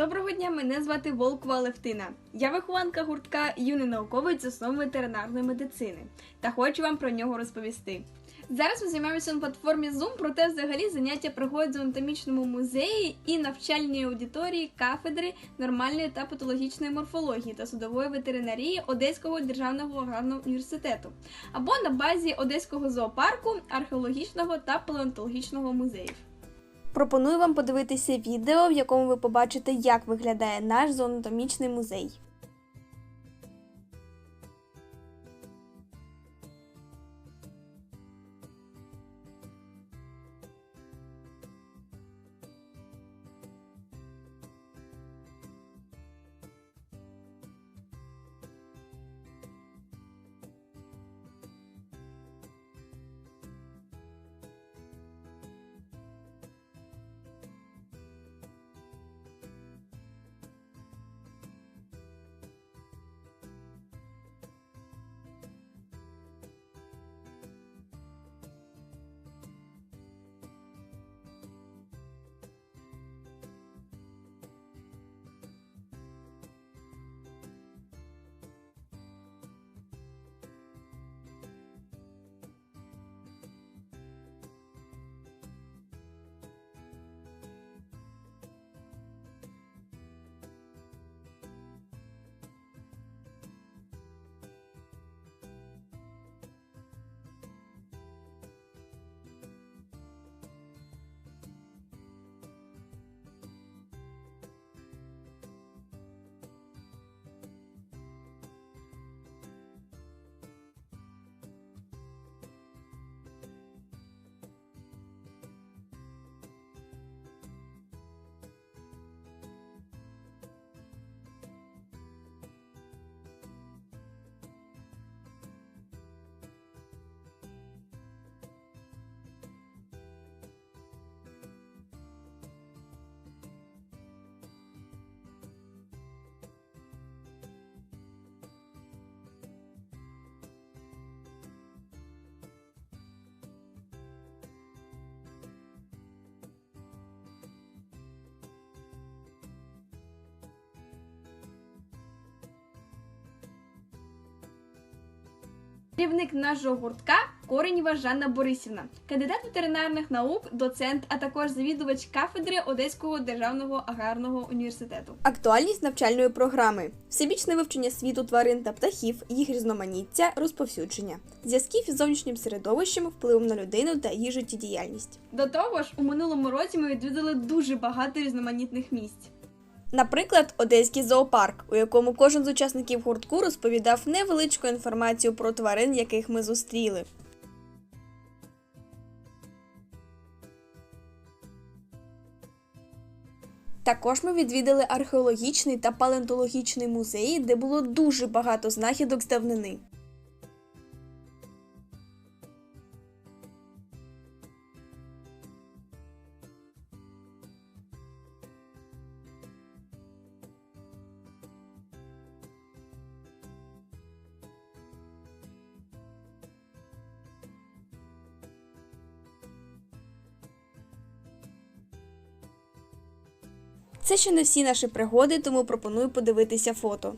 Доброго дня, мене звати Волкова Левтина. Я вихованка гуртка юний науковець з основ ветеринарної медицини та хочу вам про нього розповісти. Зараз ми займаємося на платформі Zoom, проте взагалі заняття проходять в анатомічному музеї і навчальній аудиторії кафедри нормальної та патологічної морфології та судової ветеринарії Одеського державного аграрного університету або на базі Одеського зоопарку, археологічного та палеонтологічного музеїв. Пропоную вам подивитися відео, в якому ви побачите, як виглядає наш зоонатомічний музей. Керівник нашого гуртка Коренєва Жанна Борисівна, кандидат ветеринарних наук, доцент, а також завідувач кафедри Одеського державного аграрного університету. Актуальність навчальної програми: всебічне вивчення світу тварин та птахів, їх різноманіття, розповсюдження, зв'язків із зовнішнім середовищем, впливом на людину та її життєдіяльність. До того ж, у минулому році ми відвідали дуже багато різноманітних місць. Наприклад, Одеський зоопарк, у якому кожен з учасників гуртку розповідав невеличку інформацію про тварин, яких ми зустріли. Також ми відвідали археологічний та палеонтологічний музеї, де було дуже багато знахідок з давнини. Це ще не всі наші пригоди, тому пропоную подивитися фото.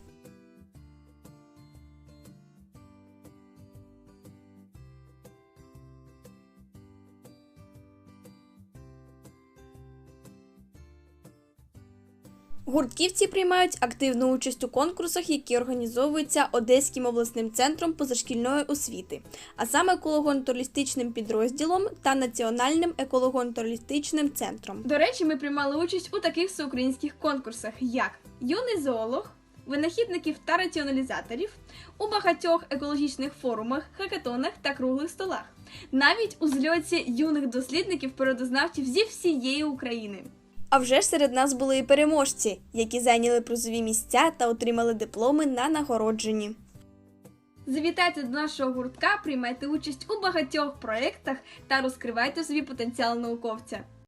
Гуртківці приймають активну участь у конкурсах, які організовуються Одеським обласним центром позашкільної освіти, а саме еколого-натуралістичним підрозділом та Національним еколого-натуралістичним центром. До речі, ми приймали участь у таких всеукраїнських конкурсах, як юний зоолог, винахідників та раціоналізаторів, у багатьох екологічних форумах, хакатонах та круглих столах, навіть у зльоті юних дослідників природознавців зі всієї України. А вже ж серед нас були і переможці, які зайняли призові місця та отримали дипломи на нагородженні. Завітайте до нашого гуртка, приймайте участь у багатьох проєктах та розкривайте собі потенціал науковця.